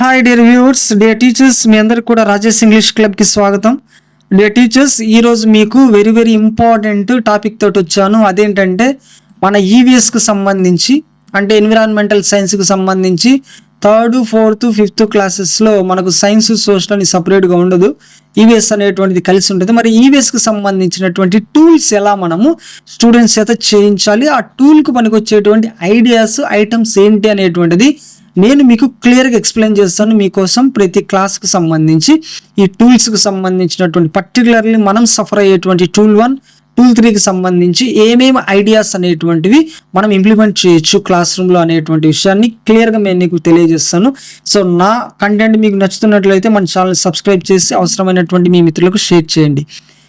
Hi dear viewers dear teachers మీ అందరికి కూడా Rajesh English క్లబ్కి స్వాగతం. డియర్ టీచర్స్ ఈరోజు మీకు వెరీ వెరీ ఇంపార్టెంట్ టాపిక్ తోటి వచ్చాను. అదేంటంటే మన ఈవీఎస్కి సంబంధించి అంటే ఎన్విరాన్మెంటల్ సైన్స్కి సంబంధించి థర్డ్ ఫోర్త్ ఫిఫ్త్ క్లాసెస్లో మనకు సైన్స్ సోషల్ అని సపరేట్గా ఉండదు. ఈవీఎస్ అనేటువంటిది కలిసి ఉంటుంది. మరి ఈవీఎస్కి సంబంధించినటువంటి టూల్స్ ఎలా మనము స్టూడెంట్స్ చేత చేయించాలి? ఆ టూల్కి పనికొచ్చేటువంటి ఐడియాస్ ఐటమ్స్ ఏంటి అనేటువంటిది నేను మీకు క్లియర్గా ఎక్స్ప్లెయిన్ చేస్తాను మీకోసం ప్రతి క్లాస్కి సంబంధించి ఈ టూల్స్కి సంబంధించినటువంటి పర్టికులర్లీ మనం సఫర్ అయ్యేటువంటి టూల్ వన్ టూల్ త్రీకి సంబంధించి ఏమేమి ఐడియాస్ అనేటువంటివి మనం ఇంప్లిమెంట్ చేయొచ్చు క్లాస్ రూమ్లో అనేటువంటి విషయాన్ని క్లియర్గా నేను నీకు తెలియజేస్తాను. సో నా కంటెంట్ మీకు నచ్చుతున్నట్లయితే మన ఛానల్ సబ్స్క్రైబ్ చేసి అవసరమైనటువంటి మీ మిత్రులకు షేర్ చేయండి.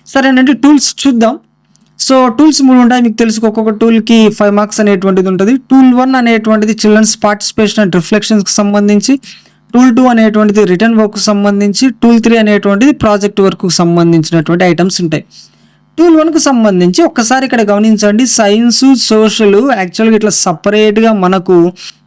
సరేనండి టూల్స్ చూద్దాం. సో టూల్స్ మూడు ఉంటాయి. మీకు తెలుసు ఒక్కొక్క టూల్కి ఫైవ్ మార్క్స్ అనేటువంటిది ఉంటుంది. టూల్ వన్ అనేటువంటిది చిల్డ్రన్స్ పార్టిసిపేషన్ అండ్ రిఫ్లెక్షన్స్కి సంబంధించి టూల్ టూ అనేటువంటిది రిటర్న్ వర్క్ సంబంధించి టూల్ త్రీ అనేటువంటిది ప్రాజెక్ట్ వర్క్కు సంబంధించినటువంటి ఐటమ్స్ ఉంటాయి. టూల్ వన్కు సంబంధించి ఒక్కసారి ఇక్కడ గమనించండి. సైన్సు సోషల్ యాక్చువల్గా ఇట్లా సపరేట్గా మనకు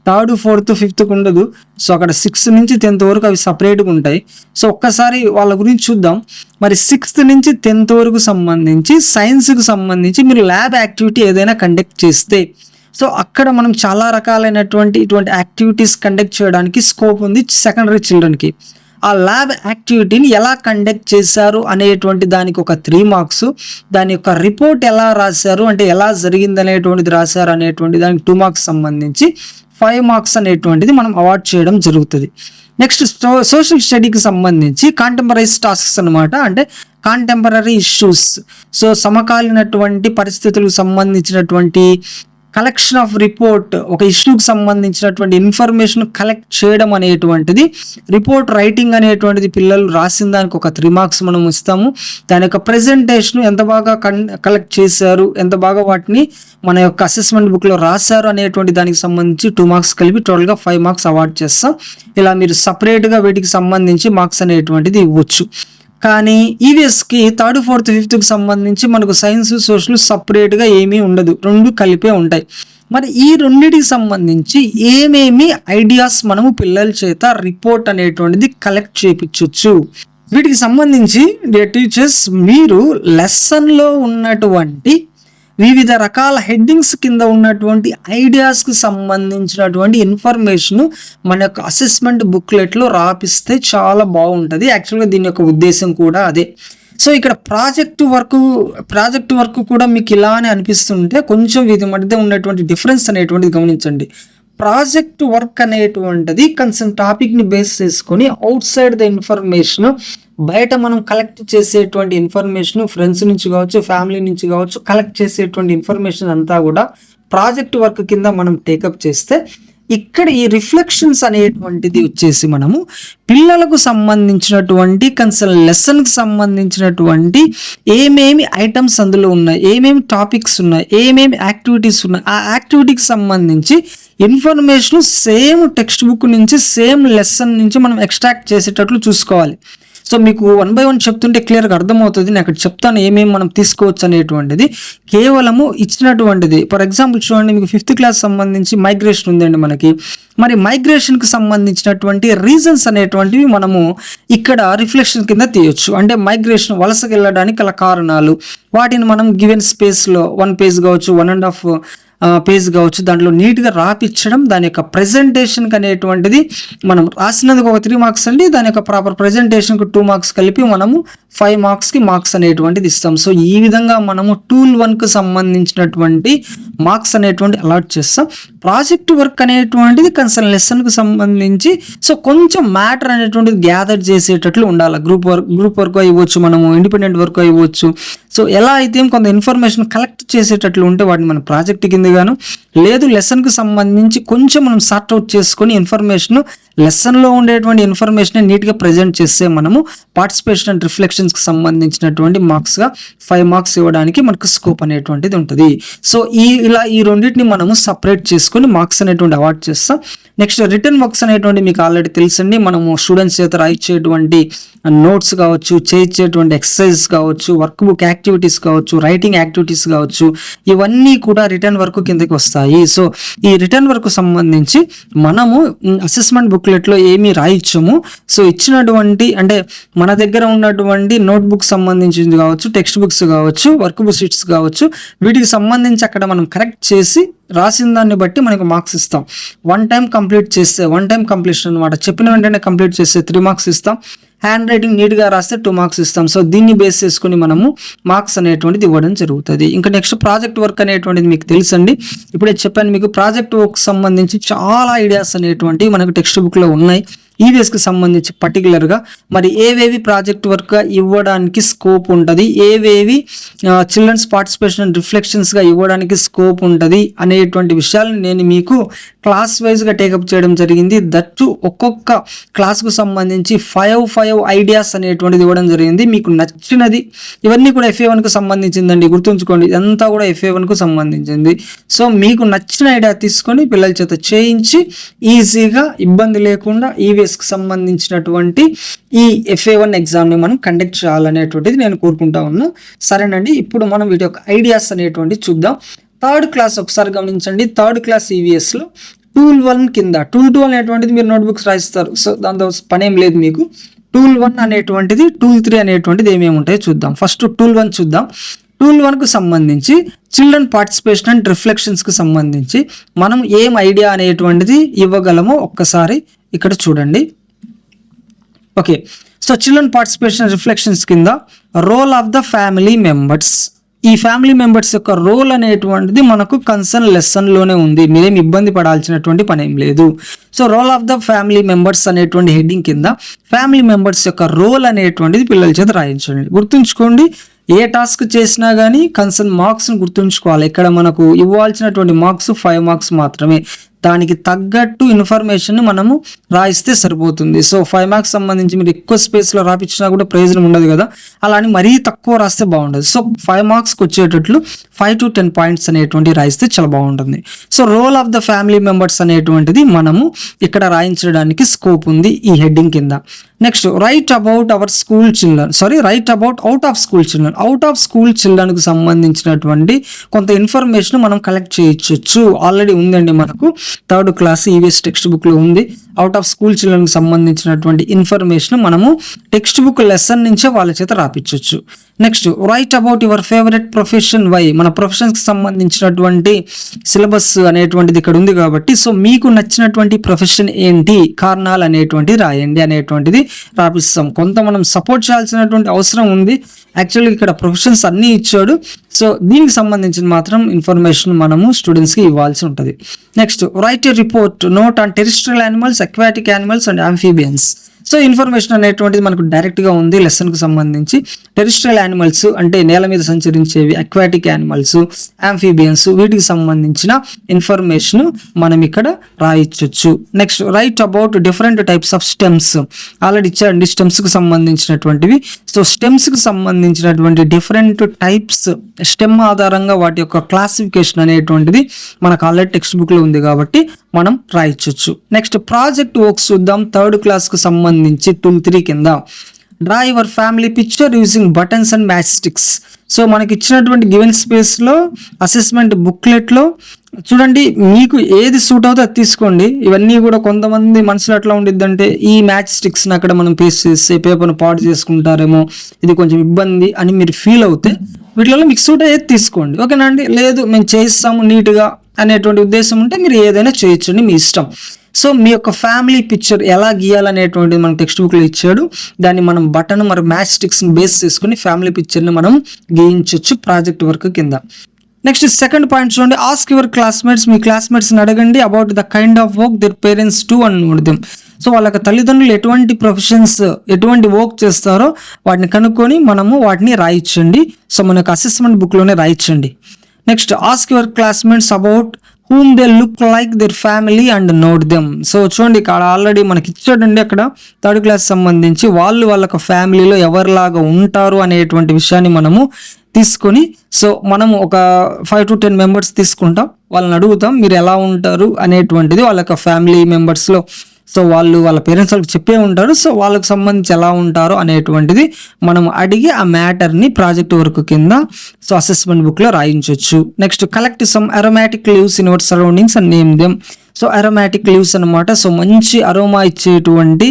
థర్డ్ ఫోర్త్ ఫిఫ్త్కి ఉండదు. సో అక్కడ సిక్స్త్ నుంచి టెన్త్ వరకు అవి సపరేట్గా ఉంటాయి. సో ఒక్కసారి వాళ్ళ గురించి చూద్దాం. మరి సిక్స్త్ నుంచి టెన్త్ వరకు సంబంధించి సైన్స్కి సంబంధించి మీరు ల్యాబ్ యాక్టివిటీ ఏదైనా కండక్ట్ చేస్తే సో అక్కడ మనం చాలా రకాలైనటువంటి ఇటువంటి యాక్టివిటీస్ కండక్ట్ చేయడానికి స్కోప్ ఉంది సెకండరీ చిల్డ్రన్కి. ఆ ల్యాబ్ యాక్టివిటీని ఎలా కండక్ట్ చేశారు అనేటువంటి దానికి ఒక త్రీ మార్క్స్ దాని యొక్క రిపోర్ట్ ఎలా రాశారు అంటే ఎలా జరిగింది అనేటువంటిది రాశారు అనేటువంటి దానికి టూ మార్క్స్ సంబంధించి ఫైవ్ మార్క్స్ అనేటువంటిది మనం అవార్డ్ చేయడం జరుగుతుంది. నెక్స్ట్ సోషల్ స్టడీకి సంబంధించి కాంటెంపరరీస్ టాస్క్స్ అనమాట అంటే కాంటెంపరీ ఇష్యూస్ సో సమకాలీనటువంటి పరిస్థితులకు సంబంధించినటువంటి కలెక్షన్ ఆఫ్ రిపోర్ట్ ఒక ఇష్యూకి సంబంధించినటువంటి ఇన్ఫర్మేషన్ కలెక్ట్ చేయడం అనేటువంటిది రిపోర్ట్ రైటింగ్ అనేటువంటిది పిల్లలు రాసిన దానికి ఒక త్రీ మార్క్స్ మనం ఇస్తాము. దాని యొక్క ప్రజెంటేషన్ ఎంత బాగా కలెక్ట్ చేశారు ఎంత బాగా వాటిని మన యొక్క అసెస్మెంట్ బుక్లో రాశారు అనేటువంటి దానికి సంబంధించి టూ మార్క్స్ కలిపి టోటల్గా ఫైవ్ మార్క్స్ అవార్డ్ చేస్తాం. ఇలా మీరు సపరేట్గా వీటికి సంబంధించి మార్క్స్ అనేటువంటిది ఇవ్వచ్చు. కానీ ఈవీఎస్కి థర్డ్ ఫోర్త్ ఫిఫ్త్కి సంబంధించి మనకు సైన్స్ సోషల్ సపరేట్గా ఏమీ ఉండదు. రెండు కలిపే ఉంటాయి. మరి ఈ రెండింటికి సంబంధించి ఏమేమి ఐడియాస్ మనము పిల్లల చేత రిపోర్ట్ అనేటువంటిది కలెక్ట్ చేయించవచ్చు వీటికి సంబంధించి టీచర్స్ మీరు లెసన్లో ఉన్నటువంటి వివిధ రకాల హెడ్డింగ్స్ కింద ఉన్నటువంటి ఐడియాస్కి సంబంధించినటువంటి ఇన్ఫర్మేషన్ మన యొక్క అసెస్మెంట్ బుక్లెట్లో రాపిస్తే చాలా బాగుంటుంది. యాక్చువల్గా దీని యొక్క ఉద్దేశం కూడా అదే. సో ఇక్కడ ప్రాజెక్ట్ వర్క్ ప్రాజెక్ట్ వర్క్ కూడా మీకు ఇలానే అనిపిస్తుంటే కొంచెం వీటి మధ్య ఉన్నటువంటి డిఫరెన్స్ అనేటువంటిది గమనించండి. ప్రాజెక్ట్ వర్క్ అనేటువంటిది కన్సర్న్ టాపిక్ని బేస్ చేసుకొని అవుట్ సైడ్ ద ఇన్ఫర్మేషన్ బయట మనం కలెక్ట్ చేసేటువంటి ఇన్ఫర్మేషన్ ఫ్రెండ్స్ నుంచి కావచ్చు ఫ్యామిలీ నుంచి కావచ్చు కలెక్ట్ చేసేటువంటి ఇన్ఫర్మేషన్ అంతా కూడా ప్రాజెక్ట్ వర్క్ కింద మనం టేకప్ చేస్తే ఇక్కడ ఈ రిఫ్లెక్షన్స్ అనేటువంటిది వచ్చేసి మనము పిల్లలకు సంబంధించినటువంటి కన్సల్ లెసన్కి సంబంధించినటువంటి ఏమేమి ఐటమ్స్ అందులో ఉన్నాయి ఏమేమి టాపిక్స్ ఉన్నాయి ఏమేమి యాక్టివిటీస్ ఉన్నాయి ఆ యాక్టివిటీకి సంబంధించి ఇన్ఫర్మేషన్ సేమ్ టెక్స్ట్ బుక్ నుంచి సేమ్ లెసన్ నుంచి మనం ఎక్స్ట్రాక్ట్ చేసేటట్లు చూసుకోవాలి. సో మీకు వన్ బై వన్ చెప్తుంటే క్లియర్గా అర్థమవుతుంది. నేను అక్కడ చెప్తాను ఏమేమి మనం తీసుకోవచ్చు అనేటువంటిది. కేవలము ఇచ్చినటువంటిది. ఫర్ ఎగ్జాంపుల్ చూడండి మీకు ఫిఫ్త్ క్లాస్ సంబంధించి మైగ్రేషన్ ఉందండి మనకి. మరి మైగ్రేషన్కి సంబంధించినటువంటి రీజన్స్ అనేటువంటివి మనము ఇక్కడ రిఫ్లెక్షన్ కింద తీయొచ్చు. అంటే మైగ్రేషన్ వలసకి వెళ్ళడానికి గల కారణాలు. వాటిని మనం గివెన్ స్పేస్లో వన్ పేజ్ కావచ్చు వన్ అండ్ హాఫ్ పేజ్ కావచ్చు దాంట్లో నీట్గా రాపిచ్చడం దాని యొక్క ప్రజెంటేషన్కి అనేటువంటిది మనం రాసినందుకు ఒక త్రీ మార్క్స్ అండి. దాని యొక్క ప్రాపర్ ప్రజెంటేషన్కి టూ మార్క్స్ కలిపి మనము ఫైవ్ మార్క్స్కి మార్క్స్ అనేటువంటిది ఇస్తాం. సో ఈ విధంగా మనము టూల్ వన్కు సంబంధించినటువంటి మార్క్స్ అనేటువంటి అలాట్ చేస్తాం. ప్రాజెక్ట్ వర్క్ అనేటువంటిది కన్సర్న్ లెసన్కు సంబంధించి సో కొంచెం మ్యాటర్ అనేటువంటిది గ్యాదర్ చేసేటట్లు ఉండాలి. గ్రూప్ వర్క్ గ్రూప్ వర్క్ ఇవ్వచ్చు మనము ఇండిపెండెంట్ వర్క్ ఇవ్వచ్చు సో ఎలా అయితే కొంత ఇన్ఫర్మేషన్ కలెక్ట్ చేసేటట్లు ఉంటే వాటిని మన ప్రాజెక్ట్ కింద గాను. లేదు లెసన్కు సంబంధించి కొంచెం మనం సార్ట్ అవుట్ చేసుకొని ఇన్ఫర్మేషన్ లెసన్లో ఉండేటువంటి ఇన్ఫర్మేషన్ నీట్గా ప్రజెంట్ చేస్తే మనము పార్టిసిపేషన్ అండ్ రిఫ్లెక్షన్స్కి సంబంధించినటువంటి మార్క్స్గా ఫైవ్ మార్క్స్ ఇవ్వడానికి మనకు స్కోప్ అనేటువంటిది ఉంటుంది. సో ఈ ఇలా ఈ రెండింటిని మనము సపరేట్ చేసుకొని మార్క్స్ అనేటువంటి అవార్డ్ చేస్తాం. నెక్స్ట్ రిటర్న్ వర్క్స్ అనేటువంటి మీకు ఆల్రెడీ తెలుసండి. మనము స్టూడెంట్స్ చేత రాయించేటువంటి నోట్స్ కావచ్చు చేయించేటువంటి ఎక్సర్సైజ్ కావచ్చు వర్క్ బుక్ యాక్టివిటీస్ కావచ్చు రైటింగ్ యాక్టివిటీస్ కావచ్చు ఇవన్నీ కూడా రిటర్న్ వర్క్ కిందకి వస్తాయి. సో ఈ రిటర్న్ వర్క్ సంబంధించి మనము అసెస్మెంట్ బుక్ బుక్లెట్లో ఏమీ రాయించము సో ఇచ్చినటువంటి అంటే మన దగ్గర ఉన్నటువంటి నోట్బుక్ సంబంధించింది కావచ్చు టెక్స్ట్ బుక్స్ కావచ్చు వర్క్ బుక్ షీట్స్ కావచ్చు వీటికి సంబంధించి అక్కడ మనం కరెక్ట్ చేసి రాసిన దాన్ని బట్టి మనకు మార్క్స్ ఇస్తాం. వన్ టైం కంప్లీట్ చేస్తే వన్ టైం కంప్లీషన్ అనమాట చెప్పిన వెంటనే కంప్లీట్ చేస్తే త్రీ మార్క్స్ ఇస్తాం. హ్యాండ్ రైటింగ్ నీట్గా రాస్తే టూ మార్క్స్ ఇస్తాం. సో దీన్ని బేస్ చేసుకుని మనము మార్క్స్ అనేటువంటిది ఇవ్వడం జరుగుతుంది. ఇంకా నెక్స్ట్ ప్రాజెక్ట్ వర్క్ అనేటువంటిది మీకు తెలుసండి. ఇప్పుడే చెప్పాను మీకు ప్రాజెక్ట్ వర్క్ సంబంధించి చాలా ఐడియాస్ అనేటువంటివి మనకు టెక్స్ట్ బుక్లో ఉన్నాయి. ఈవీఎస్కి సంబంధించి పర్టికులర్గా మరి ఏవేవి ప్రాజెక్ట్ వర్క్ ఇవ్వడానికి స్కోప్ ఉంటుంది. ఏవేవి చిల్డ్రన్స్ పార్టిసిపేషన్ రిఫ్లెక్షన్స్గా ఇవ్వడానికి స్కోప్ ఉంటుంది అనేటువంటి విషయాలను నేను మీకు క్లాస్ వైజ్గా టేకప్ చేయడం జరిగింది. దట్టు ఒక్కొక్క క్లాస్కు సంబంధించి ఫైవ్ ఫైవ్ ఐడియాస్ అనేటువంటిది ఇవ్వడం జరిగింది. మీకు నచ్చినది ఇవన్నీ కూడా ఎఫ్ఏ వన్కు సంబంధించిందండి. గుర్తుంచుకోండి ఇదంతా కూడా ఎఫ్ఏ వన్కు సంబంధించింది. సో మీకు నచ్చిన ఐడియా తీసుకొని పిల్లల చేత చేయించి ఈజీగా ఇబ్బంది లేకుండా ఈవీఎస్కి సంబంధించినటువంటి ఈ ఎఫ్ఏ వన్ ఎగ్జామ్ని మనం కండక్ట్ చేయాలనేటువంటిది నేను కోరుకుంటా ఉన్నా సరేనండి ఇప్పుడు మనం వీటి యొక్క ఐడియాస్ అనేటువంటి చూద్దాం. థర్డ్ క్లాస్ ఒకసారి గమనించండి. థర్డ్ క్లాస్ ఈవీఎస్లో టూల్ వన్ కింద టూల్ టూ అనేటువంటిది మీరు నోట్బుక్స్ రాయిస్తారు సో దాంతో పని ఏం లేదు మీకు. టూల్ వన్ అనేటువంటిది టూల్ త్రీ అనేటువంటిది ఏమేమి ఉంటాయో చూద్దాం. ఫస్ట్ టూల్ వన్ చూద్దాం. టూల్ వన్కు సంబంధించి చిల్డ్రన్ పార్టిసిపేషన్ అండ్ రిఫ్లెక్షన్స్కి సంబంధించి మనం ఏం ఐడియా అనేటువంటిది ఇవ్వగలమో ఒక్కసారి ఇక్కడ చూడండి. Okay so children participation reflections కింద role of the family members ఈ ఫ్యామిలీ మెంబర్స్ యొక్క రోల్ అనేటువంటిది మనకు కన్సర్న్ లెసన్లోనే ఉంది. మీరేం ఇబ్బంది పడాల్సినటువంటి పని ఏం లేదు. So role of the family members అనేటువంటి హెడ్డింగ్ కింద ఫ్యామిలీ మెంబర్స్ యొక్క రోల్ అనేటువంటిది పిల్లల చేత రాయించండి. గుర్తుంచుకోండి ఏ టాస్క్ చేసినా కానీ కన్సర్న్ మార్క్స్ని గుర్తుంచుకోవాలి. ఇక్కడ మనకు ఇవ్వాల్సినటువంటి మార్క్స్ ఫైవ్ మార్క్స్ మాత్రమే. దానికి తగ్గట్టు ఇన్ఫర్మేషన్ మనము రాయిస్తే సరిపోతుంది. సో ఫైవ్ మార్క్స్ సంబంధించి మీరు ఎక్కువ స్పేస్లో రాపించినా కూడా ప్రయోజనం ఉండదు కదా. అలా అని మరీ తక్కువ రాస్తే బాగుండదు. సో ఫైవ్ మార్క్స్కి వచ్చేటట్లు ఫైవ్ టు టెన్ పాయింట్స్ అనేటువంటి రాయిస్తే చాలా బాగుంటుంది. So role of the family members అనేటువంటిది మనము ఇక్కడ రాయించడానికి స్కోప్ ఉంది ఈ హెడ్డింగ్ కింద. Next write about our school children sorry write about out of school children out of school చిల్డ్రన్కి సంబంధించినటువంటి కొంత ఇన్ఫర్మేషన్ మనం కలెక్ట్ చేయొచ్చు. ఆల్రెడీ ఉందండి మనకు. థర్డ్ క్లాస్ ఈవీఎస్ టెక్స్ట్ బుక్లో ఉంది. అవుట్ ఆఫ్ స్కూల్ చిల్డ్రన్కి సంబంధించినటువంటి ఇన్ఫర్మేషన్ మనము టెక్స్ట్ బుక్ లెసన్ నుంచే వాళ్ళ చేత రాపించవచ్చు next write about your favourite profession why మన ప్రొఫెషన్స్కి సంబంధించినటువంటి సిలబస్ అనేటువంటిది ఇక్కడ ఉంది కాబట్టి సో మీకు నచ్చినటువంటి ప్రొఫెషన్ ఏంటి? కారణాలు అనేటువంటిది రాయండి అనేటువంటిది రాపిస్తాం. కొంత మనం సపోర్ట్ చేయాల్సినటువంటి అవసరం ఉంది. యాక్చువల్గా ఇక్కడ ప్రొఫెషన్స్ అన్నీ ఇచ్చాడు. సో దీనికి సంబంధించిన మాత్రం ఇన్ఫర్మేషన్ మనము స్టూడెంట్స్కి ఇవ్వాల్సి ఉంటుంది. Next write report note on terrestrial animals aquatic animals and amphibians so information అనేటువంటిది మనకు డైరెక్ట్గా ఉంది లెసన్కి సంబంధించి. టెరిస్ట్రియల్ యానిమల్స్ అంటే నేల మీద సంచరించేవి అక్వాటిక్ యానిమల్స్ ఆంఫీబియన్స్ వీటికి సంబంధించిన ఇన్ఫర్మేషన్ మనం ఇక్కడ రాయించవచ్చు next write about different types of stems already ఇచ్చారండి స్టెమ్స్కి సంబంధించినటువంటివి. సో స్టెమ్స్కి సంబంధించినటువంటి డిఫరెంట్ టైప్స్ స్టెమ్ ఆధారంగా వాటి యొక్క క్లాసిఫికేషన్ అనేటువంటిది మనకు ఆల్రెడీ టెక్స్ట్ బుక్లో ఉంది కాబట్టి మనం రాయించవచ్చు నెక్స్ట్ ప్రాజెక్ట్ వర్క్స్ చూద్దాం. థర్డ్ క్లాస్కి సంబంధించి టూల్ త్రీ కింద. Draw your family picture using buttons and match sticks. So మనకి ఇచ్చినటువంటి గివెన్ స్పేస్లో అసెస్మెంట్ బుక్లెట్లో చూడండి మీకు ఏది సూట్ అవుతుందో అది తీసుకోండి. ఇవన్నీ కూడా కొంతమంది మనసులో ఎట్లా ఉండిద్దంటే ఈ మ్యాచ్ స్టిక్స్ని అక్కడ మనం పేస్ట్ చేస్తే పేపర్ను పాడు చేసుకుంటారేమో ఇది కొంచెం ఇబ్బంది అని మీరు ఫీల్ అవుతే వీటిలో మీకు సూట్ అయ్యేది తీసుకోండి. ఓకేనా అండి? లేదు మేము చేయిస్తాము నీట్గా అనేటువంటి ఉద్దేశం ఉంటే మీరు ఏదైనా చేయొచ్చండి మీ ఇష్టం. సో మీ యొక్క ఫ్యామిలీ పిక్చర్ ఎలా గీయాలనేటువంటిది మన టెక్స్ట్ బుక్లో ఇచ్చాడు. దాన్ని మనం బటన్ మరి మ్యాచ్ స్టిక్స్ని బేస్ చేసుకుని ఫ్యామిలీ పిక్చర్ని మనం గీయించవచ్చు ప్రాజెక్ట్ వర్క్ కింద. నెక్స్ట్ సెకండ్ పాయింట్ చూడండి. ఆస్క్ యువర్ క్లాస్మేట్స్ మీ క్లాస్మేట్స్ని అడగండి about the kind of work their parents do అని నోడదాం సో వాళ్ళ యొక్క తల్లిదండ్రులు ఎటువంటి ప్రొఫెషన్స్ ఎటువంటి వర్క్ చేస్తారో వాటిని కనుక్కొని మనము వాటిని రాయించండి సో మన యొక్క అసెస్మెంట్ బుక్లోనే రాయించండి next ask your classmates about whom they look like their family and note them so చూడండి ఇక్కడ ఆల్రెడీ మనకి ఇచ్చాడండి అక్కడ. థర్డ్ క్లాస్ సంబంధించి వాళ్ళు వాళ్ళ ఫ్యామిలీలో ఎవరిలాగా ఉంటారు అనేటువంటి విషయాన్ని మనము తీసుకొని సో మనం ఒక ఫైవ్ టు టెన్ మెంబర్స్ తీసుకుంటాం. వాళ్ళని అడుగుతాం మీరు ఎలా ఉంటారు అనేటువంటిది వాళ్ళ యొక్క ఫ్యామిలీ మెంబర్స్లో సో వాళ్ళు వాళ్ళ పేరెంట్స్ వాళ్ళకి చెప్పే ఉంటారు. సో వాళ్ళకి సంబంధించి ఎలా ఉంటారో అనేటువంటిది మనం అడిగి ఆ మ్యాటర్ని ప్రాజెక్ట్ వర్క్ కింద సో అసెస్మెంట్ బుక్లో రాయించవచ్చు next collect some aromatic leaves in our surroundings and name them so aromatic leaves అన్నమాట సో మంచి అరోమా ఇచ్చేటువంటి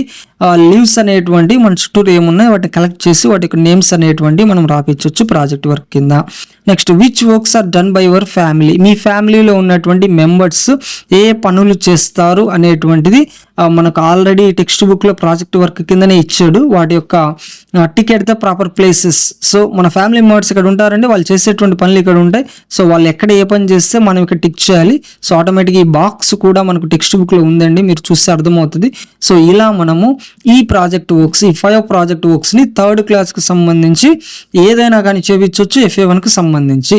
లీవ్స్ అనేటువంటి మన చుట్టూరు ఏమున్నాయి వాటిని కలెక్ట్ చేసి వాటి యొక్క నేమ్స్ అనేటువంటి మనం రాపించవచ్చు ప్రాజెక్ట్ వర్క్ కింద. Next which works are done by your family మీ ఫ్యామిలీలో ఉన్నటువంటి మెంబర్స్ ఏ పనులు చేస్తారు అనేటువంటిది మనకు ఆల్రెడీ టెక్స్ట్ బుక్లో ప్రాజెక్ట్ వర్క్ కిందనే ఇచ్చాడు. వాటి యొక్క tick it the proper places so మన ఫ్యామిలీ మెంబర్స్ ఇక్కడ ఉంటారంటే వాళ్ళు చేసేటువంటి పనులు ఇక్కడ ఉంటాయి. సో వాళ్ళు ఎక్కడ ఏ పని చేస్తే మనం ఇక్కడ టిక్ చేయాలి. సో ఆటోమేటిక్ ఈ బాక్స్ కూడా మనకు టెక్స్ట్ బుక్లో ఉందండి మీరు చూస్తే అర్థమవుతుంది. సో ఇలా మనము ఈ ప్రాజెక్ట్ వర్క్స్ ఈ ఫైవ్ ప్రాజెక్ట్ వర్క్స్ని థర్డ్ క్లాస్కి సంబంధించి ఏదైనా కానీ చేయించవచ్చు ఎఫ్ఏ వన్కి సంబంధించి.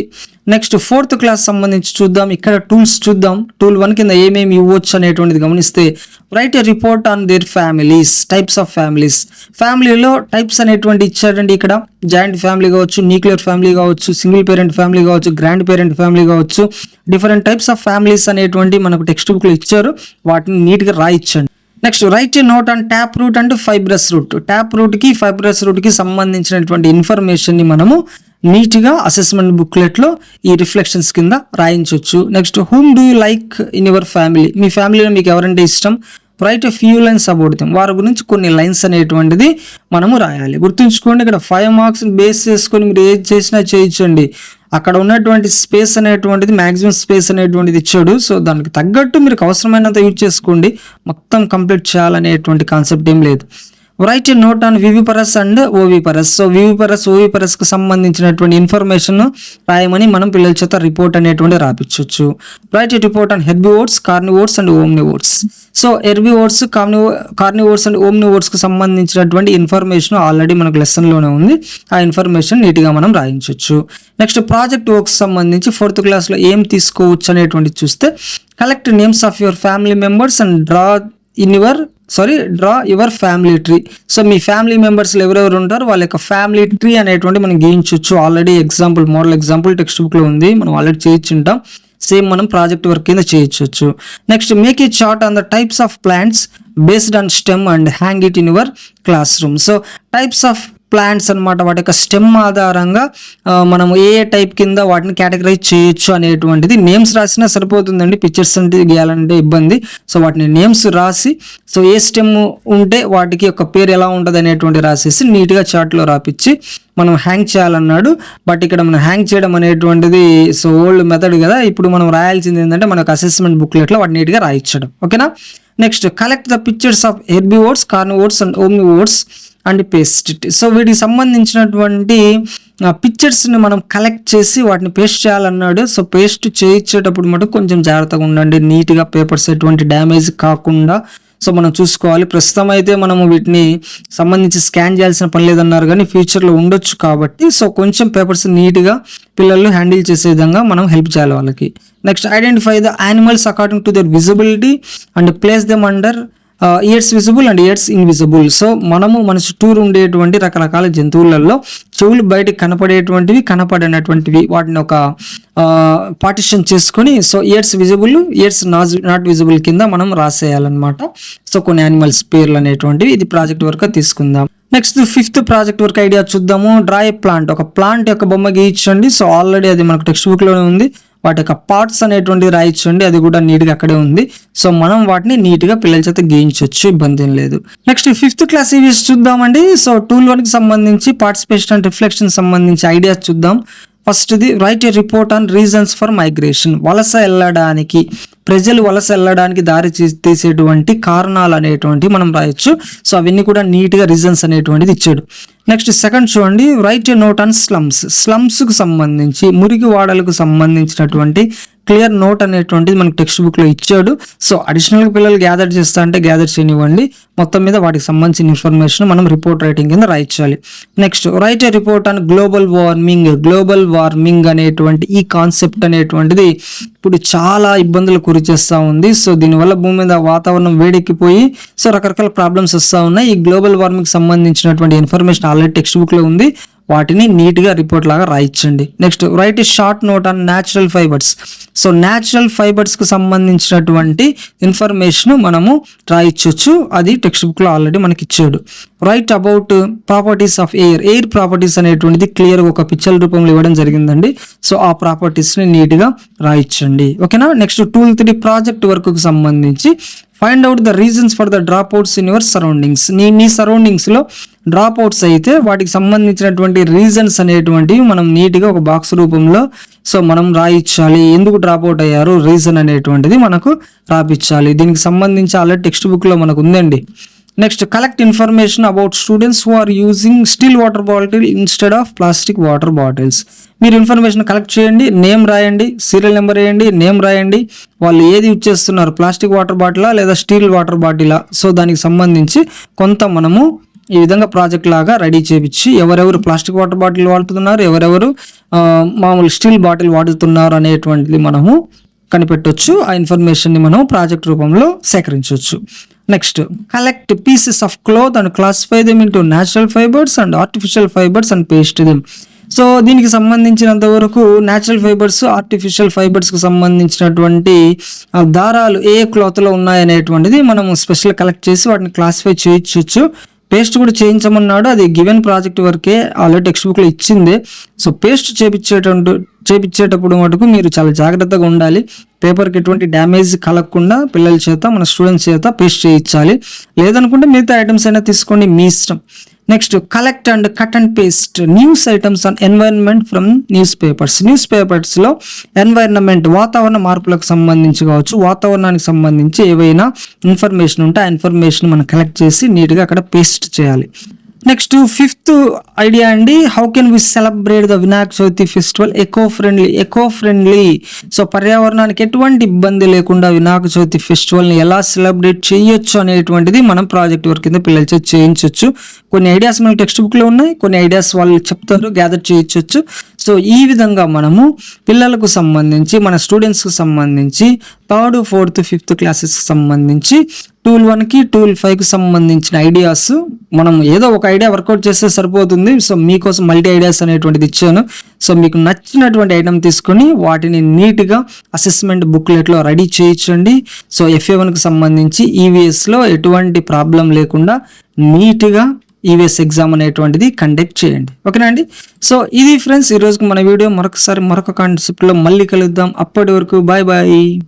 నెక్స్ట్ ఫోర్త్ క్లాస్ సంబంధించి చూద్దాం. ఇక్కడ టూల్స్ చూద్దాం. టూల్ వన్ కింద ఏమేమి ఇవ్వచ్చు అనేటువంటిది గమనిస్తే write report on their families types of families. ఫ్యామిలీలో టైప్స్ అనేటువంటి ఇచ్చారండి ఇక్కడ. జాయింట్ ఫ్యామిలీ కావచ్చు న్యూక్లియర్ ఫ్యామిలీ కావచ్చు సింగిల్ పేరెంట్ ఫ్యామిలీ కావచ్చు గ్రాండ్ పేరెంట్ ఫ్యామిలీ కావచ్చు. డిఫరెంట్ టైప్స్ ఆఫ్ ఫ్యామిలీస్ అనేటువంటి మనకు టెక్స్ట్ బుక్లు ఇచ్చారు. వాటిని నీట్గా రాయిచ్చండి. Next write note on tap root and fibrous root tap రూట్కి fibrous రూట్కి సంబంధించినటువంటి ఇన్ఫర్మేషన్ని మనము నీట్గా అసెస్మెంట్ బుక్లెట్లో ఈ రిఫ్లెక్షన్స్ కింద రాయించవచ్చు next whom do you like in your family మీ ఫ్యామిలీలో మీకు ఎవరంటే ఇష్టం? Write few lines about them వారి గురించి కొన్ని లైన్స్ అనేటువంటిది మనము రాయాలి. గుర్తుంచుకోండి ఇక్కడ ఫైవ్ మార్క్స్ బేస్ చేసుకొని మీరు ఏది చేసినా చేయించండి. అక్కడ ఉన్నటువంటి స్పేస్ అనేటువంటిది మ్యాక్సిమం స్పేస్ అనేటువంటిది ఇచ్చాడు. సో దానికి తగ్గట్టు మీరు అవసరమైనంత యూజ్ చేసుకోండి. మొత్తం కంప్లీట్ చేయాలనేటువంటి కాన్సెప్ట్ ఏం లేదు. Write a note on viviparous and oviparous so viviparous ఓవిపరస్కు సంబంధించినటువంటి ఇన్ఫర్మేషన్ రాయమని మనం పిల్లల చేత రిపోర్ట్ అనేటువంటి రాపించవచ్చు write a report on herbivores carnivores and omnivores so herbivores carni carnivores and ఓమ్నివోర్డ్స్కి సంబంధించినటువంటి ఇన్ఫర్మేషన్ ఆల్రెడీ మనకు లెసన్లోనే ఉంది. ఆ ఇన్ఫర్మేషన్ నీట్గా మనం రాయించవచ్చు నెక్స్ట్ ప్రాజెక్ట్ వర్క్స్ సంబంధించి ఫోర్త్ క్లాస్లో ఏం తీసుకోవచ్చు అనేటువంటి చూస్తే collect names of your family members and draw in your sorry draw your family tree so me family మెంబర్స్లో ఎవరెవరు ఉంటారు వాళ్ళ యొక్క ఫ్యామిలీ ట్రీ అనేటువంటి మనం గీయించవచ్చు already example model example text బుక్లో ఉంది. మనం ఆల్రెడీ చేయించుంటాం సేమ్ మనం ప్రాజెక్ట్ వర్క్ కింద చేయొచ్చు next make a chart on the types of plants based on stem and hang it in your classroom so types of plants అన్నమాట. వాటి యొక్క స్టెమ్ ఆధారంగా మనం ఏ ఏ టైప్ కింద వాటిని కేటగరైజ్ చేయొచ్చు అనేటువంటిది నేమ్స్ రాసినా సరిపోతుందండి. పిక్చర్స్ అంటే గీయాలంటే ఇబ్బంది. సో వాటిని నేమ్స్ రాసి సో ఏ స్టెమ్ ఉంటే వాటికి ఒక పేరు ఎలా ఉంటుంది అనేటువంటి రాసేసి నీట్గా చార్ట్లో రాపిచ్చి మనం హ్యాంగ్ చేయాలన్నాడు. బట్ ఇక్కడ మనం హ్యాంగ్ చేయడం అనేటువంటిది సో ఓల్డ్ మెథడ్ కదా. ఇప్పుడు మనం రాయాల్సింది ఏంటంటే మనకు అసెస్మెంట్ బుక్లెట్లో వాటి నీట్గా రాయించడం ఓకేనా next collect the pictures of herbivores carnivores and omnivores and paste it. So వీటికి సంబంధించినటువంటి పిక్చర్స్ని మనం కలెక్ట్ చేసి వాటిని పేస్ట్ చేయాలన్నాడు. సో పేస్ట్ చేయించేటప్పుడు మటుకు కొంచెం జాగ్రత్తగా ఉండండి. నీట్గా పేపర్స్ ఎటువంటి డ్యామేజ్ కాకుండా సో మనం చూసుకోవాలి. ప్రస్తుతం అయితే మనము వీటిని సంబంధించి స్కాన్ చేయాల్సిన పని లేదన్నారు కానీ ఫ్యూచర్లో ఉండొచ్చు కాబట్టి సో కొంచెం పేపర్స్ నీట్గా పిల్లలు హ్యాండిల్ చేసే విధంగా మనం హెల్ప్ చేయాలి వాళ్ళకి. Next identify the animals according to their visibility and place them under ears visible and ears invisible so మనము మన చుట్టూరు ఉండేటువంటి రకరకాల జంతువులలో చెవులు బయటకు కనపడేటువంటివి కనపడినటువంటివి వాటిని ఒక పార్టిషన్ చేసుకొని సో ఇయర్స్ విజిబుల్ ఇయర్స్ నాజ్ నాట్ విజిబుల్ కింద మనం రాసేయాలన్నమాట. సో కొన్ని యానిమల్స్ పేర్లు అనేటువంటివి ఇది ప్రాజెక్ట్ వర్క్ తీసుకుందాం. Next fifth project work idea చూద్దాము. డ్రా ప్లాంట్ ఒక ప్లాంట్ యొక్క బొమ్మ గీయించండి సో ఆల్రెడీ అది మనకు టెక్స్ట్ బుక్లోనే ఉంది. వాటి యొక్క పార్ట్స్ అనేటువంటి రాయించండి అది కూడా నీట్గా అక్కడే ఉంది. సో మనం వాటిని నీట్గా పిల్లల చేత గీయించవచ్చు ఇబ్బంది ఏం లేదు. నెక్స్ట్ ఫిఫ్త్ క్లాస్ ఇవి చూద్దామండి. సో టూల్ వన్కి సంబంధించి పార్టిసిపేషన్ అండ్ రిఫ్లెక్షన్ సంబంధించి ఐడియాస్ చూద్దాం. ఫస్ట్ది write a report on reasons for migration వలస వెళ్ళడానికి ప్రజలు వలస వెళ్ళడానికి దారి తీసేటువంటి కారణాలు అనేటువంటి మనం రాయొచ్చు. సో అవన్నీ కూడా నీట్గా రీజన్స్ అనేటువంటిది ఇచ్చాడు. నెక్స్ట్ సెకండ్ చూడండి. Write a note on slums స్లమ్స్కు సంబంధించి మురికి వాడలకు సంబంధించినటువంటి క్లియర్ నోట్ అనేటువంటిది మనకు టెక్స్ట్ బుక్లో ఇచ్చాడు. సో అడిషనల్ పిల్లలు గ్యాదర్ చేస్తా అంటే గ్యాదర్ చేయనివ్వండి. మొత్తం మీద వాటికి సంబంధించిన ఇన్ఫర్మేషన్ మనం రిపోర్ట్ రైటింగ్ కింద రాయించాలి next write a report on global warming global warming అనేటువంటి ఈ కాన్సెప్ట్ అనేటువంటిది ఇప్పుడు చాలా ఇబ్బందులు గురి చేస్తూ ఉంది. సో దీనివల్ల భూమి మీద వాతావరణం వేడెక్కిపోయి సో రకరకాల ప్రాబ్లమ్స్ వస్తూ ఉన్నాయి. ఈ గ్లోబల్ వార్మింగ్ సంబంధించినటువంటి ఇన్ఫర్మేషన్ ఆల్రెడీ టెక్స్ట్ బుక్లో ఉంది. వాటిని నీట్గా రిపోర్ట్ లాగా రాయించండి. Next write short note on natural fibres so natural ఫైబర్స్కి సంబంధించినటువంటి ఇన్ఫర్మేషన్ మనము రాయించవచ్చు అది టెక్స్ట్ బుక్లో ఆల్రెడీ మనకి ఇచ్చాడు. Write about properties of air air properties అనేటువంటిది క్లియర్గా ఒక పిక్చర్ రూపంలో ఇవ్వడం జరిగిందండి. సో ఆ ప్రాపర్టీస్ని నీట్గా రాయించండి ఓకేనా నెక్స్ట్ టూల్ త్రీ ప్రాజెక్ట్ వర్క్కి సంబంధించి find out the reasons for the dropouts in your surroundings నీ నీ సరౌండింగ్స్లో డ్రాప్ అవుట్స్ అయితే వాటికి సంబంధించినటువంటి రీజన్స్ అనేటువంటివి మనం నీట్గా ఒక బాక్స్ రూపంలో సో మనం రాయించాలి ఎందుకు డ్రాప్ అవుట్ అయ్యారు? రీజన్ అనేటువంటిది మనకు రాపిచ్చాలి. దీనికి సంబంధించి ఆల్రెడీ టెక్స్ట్ బుక్లో మనకు ఉందండి. Next collect information about students who are using steel water bottle instead of plastic water bottles మీరు ఇన్ఫర్మేషన్ కలెక్ట్ చేయండి నేమ్ రాయండి సీరియల్ నెంబర్ వేయండి నేమ్ రాయండి. వాళ్ళు ఏది యూజ్ చేస్తున్నారు? ప్లాస్టిక్ వాటర్ బాటిలా లేదా స్టీల్ వాటర్ బాటిలా సో దానికి సంబంధించి కొంత మనము ఈ విధంగా ప్రాజెక్ట్ లాగా రెడీ చేపించి ఎవరెవరు ప్లాస్టిక్ వాటర్ బాటిల్ వాడుతున్నారు ఎవరెవరు మామూలు స్టీల్ బాటిల్ వాడుతున్నారు అనేటువంటిది మనము కనిపెట్టొచ్చు. ఆ ఇన్ఫర్మేషన్ని మనం ప్రాజెక్ట్ రూపంలో సేకరించవచ్చు next collect pieces of cloth and classify them into natural fibres and artificial fibres and paste them so దీనికి సంబంధించినంత వరకు న్యాచురల్ ఫైబర్స్ ఆర్టిఫిషియల్ ఫైబర్స్కి సంబంధించినటువంటి దారాలు ఏ క్లాత్లో ఉన్నాయనేటువంటిది మనం స్పెషల్ కలెక్ట్ చేసి వాటిని క్లాసిఫై చేయించవచ్చు పేస్ట్ కూడా చేయించమన్నాడు. అది గివెన్ ప్రాజెక్ట్ వరకే ఆల్రెడీ టెక్స్ట్ బుక్లో ఇచ్చిందే. సో పేస్ట్ చేపించేటప్పుడు చేపించేటప్పుడు మటుకు మీరు చాలా జాగ్రత్తగా ఉండాలి. పేపర్కి ఎటువంటి డ్యామేజ్ కలగకుండా పిల్లల చేత మన స్టూడెంట్స్ చేత పేస్ట్ చేయించాలి. లేదనుకుంటే మిగతా ఐటమ్స్ అయినా తీసుకోండి మీ ఇష్టం. Next collect and cut and paste news items on environment from newspapers news పేపర్స్లో ఎన్వైర్న్మెంట్ వాతావరణ మార్పులకు సంబంధించి కావచ్చు వాతావరణానికి సంబంధించి ఏవైనా ఇన్ఫర్మేషన్ ఉంటే ఆ ఇన్ఫర్మేషన్ మనం కలెక్ట్ చేసి నీట్గా అక్కడ పేస్ట్ చేయాలి. నెక్స్ట్ ఫిఫ్త్ ఐడియా అండి how can we celebrate the Vinayaka Chavithi festival eco friendly eco friendly so పర్యావరణానికి ఎటువంటి ఇబ్బంది లేకుండా వినాయక చవితి ఫెస్టివల్ని ఎలా సెలబ్రేట్ చేయొచ్చు అనేటువంటిది మనం ప్రాజెక్ట్ వర్క్ కింద పిల్లలతో చేయించవచ్చు కొన్ని ఐడియాస్ మన టెక్స్ట్ బుక్లో ఉన్నాయి కొన్ని ఐడియాస్ వాళ్ళు చెప్తారు గ్యాదర్ చేయించవచ్చు సో ఈ విధంగా మనము పిల్లలకు సంబంధించి మన స్టూడెంట్స్కి సంబంధించి థర్డ్ ఫోర్త్ ఫిఫ్త్ క్లాసెస్కి సంబంధించి టూల్ వన్కి టూల్ ఫైవ్కి సంబంధించిన ఐడియాస్ మనం ఏదో ఒక ఐడియా వర్కౌట్ చేస్తే సరిపోతుంది. సో మీకోసం మల్టీ ఐడియాస్ అనేటువంటిది ఇచ్చాను. సో మీకు నచ్చినటువంటి ఐటమ్ తీసుకొని వాటిని నీట్గా అసెస్మెంట్ బుక్లెట్లో రెడీ చేయించండి. సో ఎఫ్ఏ వన్కి సంబంధించి ఈవీఎస్లో ఎటువంటి ప్రాబ్లం లేకుండా నీట్గా ఈవీఎస్ ఎగ్జామ్ అనేటువంటిది కండక్ట్ చేయండి. ఓకేనా అండి? సో ఇది ఫ్రెండ్స్ ఈ మన వీడియో మరొకసారి మరొక కాన్సెప్ట్లో మళ్ళీ కలుద్దాం. అప్పటి వరకు బాయ్ బాయ్